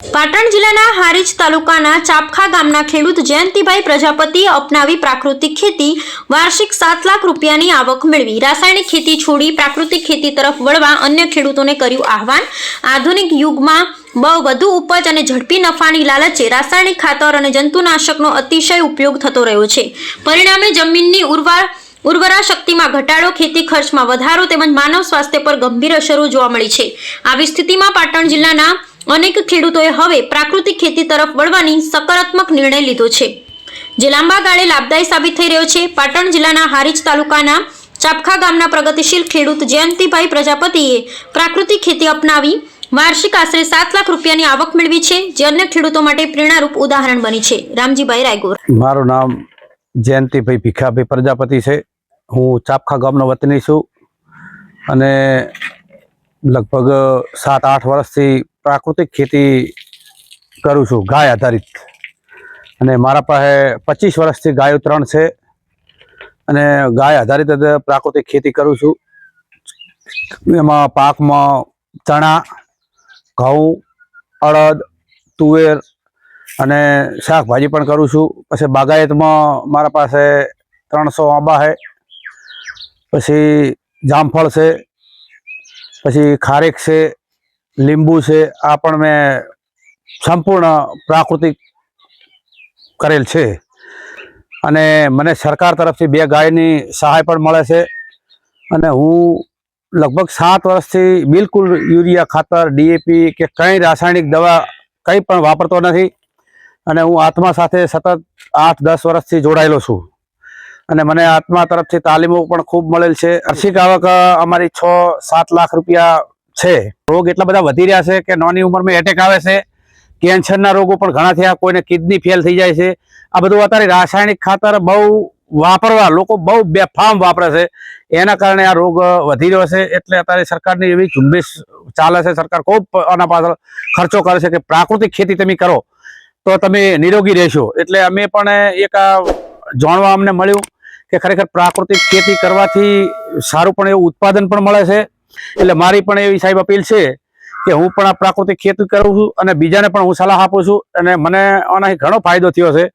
પાટણ જિલ્લાના હારીજ તાલુકાના ચાપખા ગામના ખેડૂત જયંતિભાઈ પ્રજાપતિએ અપનાવી પ્રાકૃતિક ખેતી વાર્ષિક સાત લાખ રૂપિયાની આવક મેળવી. રાસાયણિક ખેતી છોડી પ્રાકૃતિક ખેતી તરફ વળવા અન્ય ખેડૂતોને કર્યું આહવાન. આધુનિક યુગમાં બહુ વધુ ઉપજ અને ઝડપી નફાની લાલચે રાસાયણિક ખાતર અને જંતુનાશકનો અતિશય ઉપયોગ થતો રહ્યો છે. પરિણામે જમીનની ઉર્વાર, ઉર્વરા શક્તિમાં ઘટાડો, ખેતી ખર્ચમાં વધારો તેમજ માનવ સ્વાસ્થ્ય પર ગંભીર અસરો જોવા મળી છે. આવી સ્થિતિમાં પાટણ જિલ્લાના અનેક ખેડૂતોએ હવે પ્રાકૃતિક ખેતી તરફ વળવાની સકારાત્મક નિર્ણય લીધો છે. જે લાંબા ગાળે લાભદાયી સાબિત થઈ રહ્યો છે. પાટણ જિલ્લાના હારીજ તાલુકાના ચાપખા ગામના પ્રગતિશીલ ખેડૂત જયંતિભાઈ પ્રજાપતિએ પ્રાકૃતિક ખેતી અપનાવી વાર્ષિક આશરે સાત લાખ રૂપિયાની આવક મેળવી છે. જે અન્ય ખેડૂતો માટે પ્રેરણારૂપ ઉદાહરણ બની છે. રામજીભાઈ રાયગોર. મારું નામ જયંતિભાઈ ભીખાભાઈ પ્રજાપતિ છે. હું ચાપખા ગામનો વતની છું અને લગભગ સાત આઠ વર્ષથી પ્રાકૃતિક ખેતી કરું છું, ગાય આધારિત. અને મારા પાસે પચીસ વર્ષથી ગાયો ત્રણ છે અને ગાય આધારિત પ્રાકૃતિક ખેતી કરું છું. એમાં પાકમાં ચણા, ઘઉં, અડદ, તુવેર અને શાકભાજી પણ કરું છું. પછી બાગાયતમાં મારા પાસે ત્રણસો આંબા છે, પછી જામફળ છે, પછી ખારેક છે લીંબુ છે, આ પણ મેં સંપૂર્ણ પ્રાકૃતિક કરેલ છે. અને મને સરકાર તરફથી બે ગાયની સહાય પણ મળે છે. અને હું લગભગ સાત વર્ષથી બિલકુલ યુરિયા ખાતર ડીએપી કે કંઈ રાસાયણિક દવા કંઈ પણ વાપરતો નથી. અને હું આત્મા સાથે સતત આઠ, દસ વર્ષથી જોડાયેલો છું. અને મને આત્મા તરફથી તાલીમો પણ ખૂબ મળેલ છે. અર્શિક આવક અમારી છ, સાત લાખ રૂપિયા છે. રોગ એટલા બધા વધી રહ્યા છે કે નાની ઉંમરમાં એટેક આવે છે. કેન્સરના રોગો પણ ઘણા થયા, કોઈને કિડની ફેલ થઈ જાય છે. આ બધું અત્યારે રાસાયણિક ખાતર બહુ વાપરવા, લોકો બહુ બેફામ વાપરે છે. એના કારણે આ રોગ વધી રહ્યો છે. એટલે અત્યારે સરકારની એવી ઝુંબેશ ચાલે છે. સરકાર ખૂબ આના પાછળ ખર્ચો કરે છે કે પ્રાકૃતિક ખેતી તમે કરો, તો તમે નિરોગી રહેશો. એટલે અમે પણ એક જાણવા અમને મળ્યું કે ખરેખર પ્રાકૃતિક ખેતી કરવાથી સારું પણ એવું ઉત્પાદન પણ મળે છે. એટલે મારી પણ એવી સાહેબ અપીલ છે કે હું પણ આ પ્રાકૃતિક ખેતી કરું છું અને બીજાને પણ હું સલાહ આપું છું અને મને આનાથી ઘણો ફાયદો થયો છે.